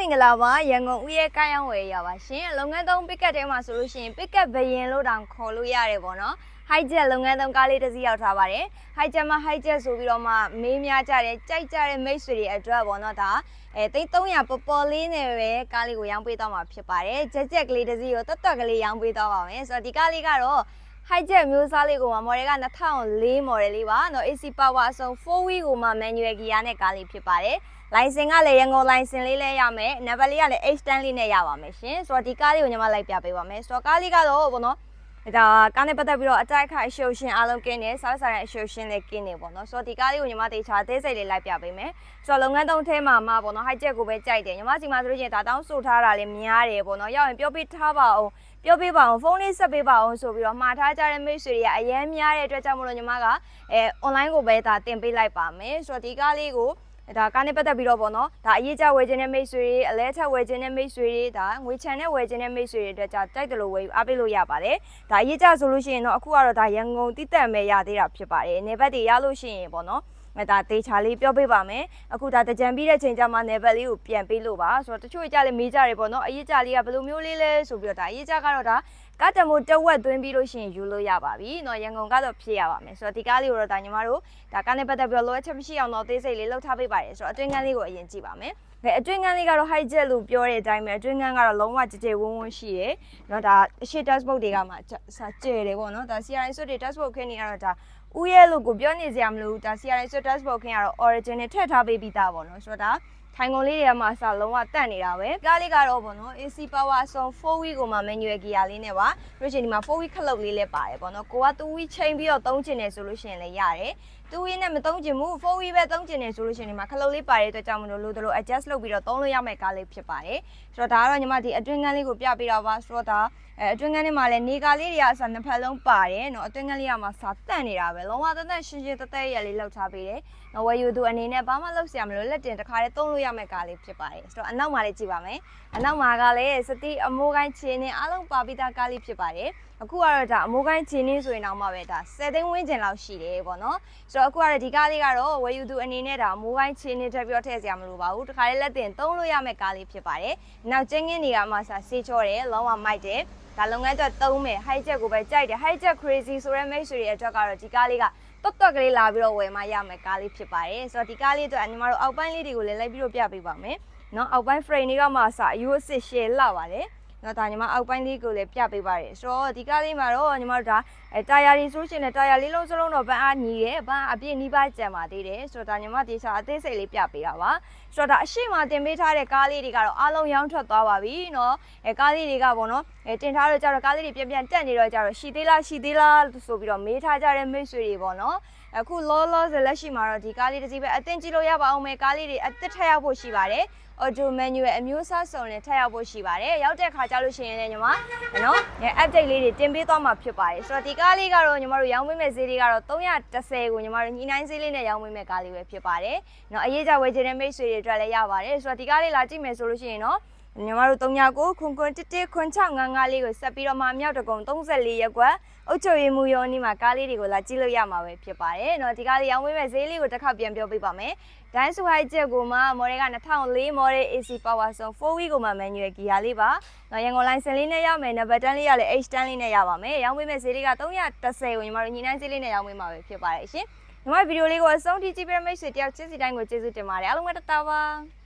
မင်္ဂလာပါရန်ကုန်ဦးရဲကိုင်းအောင်ဝယ်ရပါရှင်လုပ်ငန်းသုံးပစ်ကတ်ထဲမှာဆိုလို့ရှိရင်ပစ်ကတ်ဘယင်လို့တောင်ခေါ်လို့ရတယ်ပေါ့နော် high jet လုပ်ငန်းသုံးကားလေးတစ်စီးရောက်ထားပါတယ် high jet မှာ high jet ဆိုပြီးတော့မှမေးများကြတယ်ကြိုက်ကြတဲ့မိတ်ဆွေတွေအတွက်ပေါ့နော်ဒါအဲသိန်း300ပေါ်ပေါ်လေးနဲ့ပဲကားလေးကိုရောင်းပေးသွားမှာဖြစ်ပါတယ် jet jet ကလေးတစ်စီးကိုတက်တက်ကလေးရောင်းပေးသွားပါမယ်ဆိုတော့ဒီကားလေးကတော့ hijack မျိုးစားလေးကိုမှ model က2004 model လေးပါနော် AC power အစုံ 4wheel ကိုမှ manual gear နဲ့ကားလေးဖြစ်ပါတယ်လိုင်စင်ကလည်းရန်ကုန်လိုင်စင်လေးလဲရမယ်နံပါတ်လေးကလည်း H10 လေးနဲ့ရပါမယ်ရှင်ဆိုတော့ဒီကားလေးကိုညီမလိုက်ပြပေးပါမယ်ဆိုတော့ကားလေးကတော့ဘောနော် ဒါကားနဲ့ပတ်သက်ပြီးတော့အတိုက်ခိုက်အရှုပ်ရှင်အားလုံးကင်းနေစားစားတဲ့အရှုပ်ရှင်လည်းကင်းနေပေါ့နော်ဆိုတော့ဒီကားလေးကိုညီမတေချာသေးစိတ်လေးလိုက်ပြပေးမယ်ဆိုတော့လုပ်ငန်းသုံးထဲမှာမှာပေါ့နော် high jet ကိုပဲကြိုက်တယ်ညီမစီမှာဆိုလို့ရှိရင်ဒါတောင်းဆိုထားတာလည်းများတယ်ပေါ့နော်ရောက်ရင်ပြောပြထားပါအောင်ပြောပြပါအောင်ဖုန်းလေးဆက်ပေးပါအောင်ဆိုပြီးတော့မှာထားကြတဲ့မိတ်ဆွေတွေကအရင်များတဲ့အတွက်ကြောင့်မလို့ညီမကအဲ online ကိုပဲဒါတင်ပေးလိုက်ပါမယ်ဆိုတော့ဒီကားလေးကို ဒါကားနဲ့ပတ်သက်ပြီးတော့ပေါ့နော်ဒါအရေးကြဝယ်ခြင်းတဲ့မိတ်ဆွေတွေအလဲထက်ဝယ်ခြင်းတဲ့မိတ်ဆွေတွေဒါငွေချန်နဲ့ဝယ်ခြင်းတဲ့မိတ်ဆွေတွေအတွက်じゃတိုက်တယ်လို့ဝယ်အားပေးလို့ရပါတယ်ဒါအရေးကြဆိုလို့ရှိရင်တော့အခုကတော့ဒါရန်ကုန်တိတက်မဲ့ရသေးတာဖြစ်ပါတယ်နေဘက်တွေရလို့ရှိရင်ပေါ့နော်အဲဒါတေချာလေးပြောပေးပါမယ်အခုဒါတကြံပြီးတဲ့ချိန်ကျမှနေဘက်လေးကိုပြန်ပေးလို့ပါဆိုတော့တချို့ကြလည်းမေးကြတယ်ပေါ့နော်အရေးကြလေးကဘယ်လိုမျိုးလေးလဲဆိုပြီးတော့ဒါအရေးကြကတော့ဒါ ကားတံမိုးတဝက်သွင်းပြီးလို့ရှိရင်ယူလို့ရပါပြီ။တော့ရန်ကုန်ကတော့ဖြည့်ရပါမယ်။ဆိုတော့ဒီကားလေးကိုတော့ဒါညီမတို့ဒါကားနဲ့ပတ်သက်ပြီးတော့လိုအပ်ချက်မရှိအောင်တော့သေးစိတ်လေးလှုပ်ထားပေးပါတယ်။ဆိုတော့အတွင်းကန်းလေးကိုအရင်ကြည့်ပါမယ်။အဲအတွင်းကန်းလေးကတော့ high jet လို့ပြောတဲ့အတိုင်းပဲအတွင်းကန်းကတော့လုံးဝကြည်ကြည်ဝန်းဝန်းရှိတယ်။နော်ဒါအရှိ dashboard တွေကမှကျဲတယ်ပေါ့နော်။ဒါ CRI ဆွတ်တွေ dashboard ခင်းနေရတော့ဒါဥရဲ့လို့ကိုပြောနေစရာမလိုဘူး။ဒါ CRI ဆွတ် dashboard ခင်းကတော့ original ထည့်ထားပေးပြီးသားပေါ့နော်။ဆိုတော့ဒါ ထိုင်ကုန်လေးတွေကမှစလုံးဝတန့်နေတာပဲကားလေးကတော့ပေါ့နော် AC power အစုံ4 wheel ကိုမှ manual gear လေးနဲ့ပါပြီးရှင်ဒီမှာ4 wheel ခလုတ်လေးလည်းပါတယ်ပေါ့နော်ကိုက2 wheel ချိန်ပြီးတော့သုံးချင်တယ်ဆိုလို့ရှိရင်လည်းရတယ်2 wheel နဲ့မသုံးချင်ဘူး4 wheel ပဲသုံးချင်တယ်ဆိုလို့ရှိရင်ဒီမှာခလုတ်လေးပါတဲ့အတွက်ကြောင့်မလို့လို့တို့ adjust လုပ်ပြီးတော့သုံးလို့ရမယ့်ကားလေးဖြစ်ပါတယ်ဆိုတော့ဒါကတော့ညီမဒီအတွင်းကန်းလေးကိုပြပေးတာပါဆိုတော့ဒါအဲအတွင်းကန်းထဲမှာလည်းနေကာလေးတွေကအစားနှစ်ဖက်လုံးပါတယ်နော်အတွင်းကန်းလေးကမှစာတန့်နေတာပဲလုံးဝတသက်ရှင်းရှင်းတသက်ရလေးလောက်ထားပေးတယ်နော်ဝယ်ယူသူအနေနဲ့ဘာမှလုပ်စရာမလိုလက်တင်တစ်ခါလေးသုံးလို့ရမယ့်ကားလေးဖြစ်ပါတယ်ဆိုတော့အနောက်မှာလေးကြည့်ပါမယ်အနောက်မှာကလည်းစတိအမိုးကိုင်းချင်းနဲ့အားလုံးပါပြီးသားကားလေးဖြစ်ပါတယ်အခုကတော့ဒါအမိုးကိုင်းချင်းနေဆိုရင်တော့မှပဲဒါ7သိန်းဝန်းကျင်လောက်ရှိတယ်ပေါ့နော်ဆိုတော့အခုကတော့ဒီကားလေးကတော့ဝယ်ယူသူအနေနဲ့ဒါအမိုးကိုင်းချင်းနေထပ်ပြီးတော့ထည့်စရာမလိုပါဘူးတစ်ခါလေးလက်တင်သုံးလို့ရမယ့်ကားလေးဖြစ်ပါတယ်နောက်ကျင်းငင်းတွေကမှစာစေးချောတယ်လုံးဝမိုက်တယ်ဒါလုပ်ငန်းအတွက်သုံးမယ် high jet ကိုပဲကြိုက်တယ် high jet crazy ဆိုတဲ့မိတ်ဆွေတွေအတွက်ကတော့ဒီကားလေးက တွတ်တွတ်ကလေးလာပြီးတော့ဝယ်မှရမယ်ကားလေးဖြစ်ပါတယ်ဆိုတော့ဒီကားလေးအတွက်ညီမတို့အောက်ပိုင်းလေးတွေကိုလည်းလိုက်ပြီးတော့ပြပေးပါမယ်နော်အောက်ပိုင်း frame တွေကမှအစအယူအစ်ရှယ်လာပါတယ် ။နော်ဒါညီမအောက်ပိုင်းလေးကိုလည်းပြပေးပါတယ်။ဆိုတော့ဒီကားလေးမှာတော့ညီမတို့ဒါအဲတာယာတွေဆိုရှင်နဲ့တာယာလေးလုံးစလုံးတော့ဗန်းအားညီတယ်။ဗန်းအပြည့်နီးပါးကျန်ပါသေးတယ်။ဆိုတော့ဒါညီမတေချာအသေးစိတ်လေးပြပေးတာပါ။ဆိုတော့ဒါအရှိမတင်ပေးထားတဲ့ကားလေးတွေကတော့အားလုံးရောင်းထွက်သွားပါပြီ။နော်အဲကားလေးတွေကပေါ့နော်အဲတင်ထားတော့ကြတော့ကားလေးတွေပြန်ပြန်တက်နေတော့ကြတော့ရှိသေးလားရှိသေးလားဆိုပြီးတော့မေးထားကြတဲ့မိတ်ဆွေတွေပေါ့နော်။အခု low low ဆိုလက်ရှိမှာတော့ဒီကားလေးတစ်စီးပဲအသင်ကြည့်လို့ရပါအောင်မယ်ကားလေးတွေအသစ်ထပ်ရောက်ဖို့ရှိပါတယ် auto manual အမျိုးအစားစုံနဲ့ထပ်ရောက်ဖို့ရှိပါတယ်ရောက်တဲ့ခါကျလို့ရှိရင်လည်းညီမနော်အဲ update လေးတွေတင်ပေးသွားမှာဖြစ်ပါတယ်ဆိုတော့ဒီကားလေးကတော့ညီမတို့ရောင်းပေးမဲ့ဈေးလေးကတော့310ကိုညီမတို့ညီနိုင်ဈေးလေးနဲ့ရောင်းပေးမဲ့ကားလေးပဲဖြစ်ပါတယ်နော်အရေးကြဝယ်ခြင်းတဲ့မိတ်ဆွေတွေအတွက်လည်းရပါတယ်ဆိုတော့ဒီကားလေးလာကြည့်မယ်ဆိုလို့ရှိရင်နော် ညီမတို့39ခွန်ခွန်11ခွန်655လေးကိုဆက်ပြီးတော့မှမြောက်တကုံ34ရက်ကွက်အုတ်ချွေမူရောနီမှာကားလေးတွေကိုလာကြည့်လို့ရမှာပဲဖြစ်ပါတယ်။နော်ဒီကားလေးရောင်းဝယ်မဲ့ဈေးလေးကိုတစ်ခါပြန်ပြောပေးပါမယ်။ဒိုင်းဆူဟိုက်ချက်ကိုမှမော်ဒယ်က2004မော်ဒယ် AC Power Zone 4 wheel ကိုမှ manual ဂီယာလေးပါ။နော်ရန်ကုန်လိုင်းစင်လေးနဲ့ရမယ်နံပါတ်တန်းလေးရလည်း H တန်းလေးနဲ့ရပါမယ်။ရောင်းဝယ်မဲ့ဈေးလေးက330ကိုညီမတို့ညီနှန်းဈေးလေးနဲ့ရောင်းဝယ်မှာပဲဖြစ်ပါတယ်ရှင်။ညီမဗီဒီယိုလေးကိုအဆုံးထိကြည့်ပေးမယ့်ဆွေတယောက်ချင်းစီတိုင်းကိုကျေးဇူးတင်ပါတယ်။အားလုံးပဲတတပါ။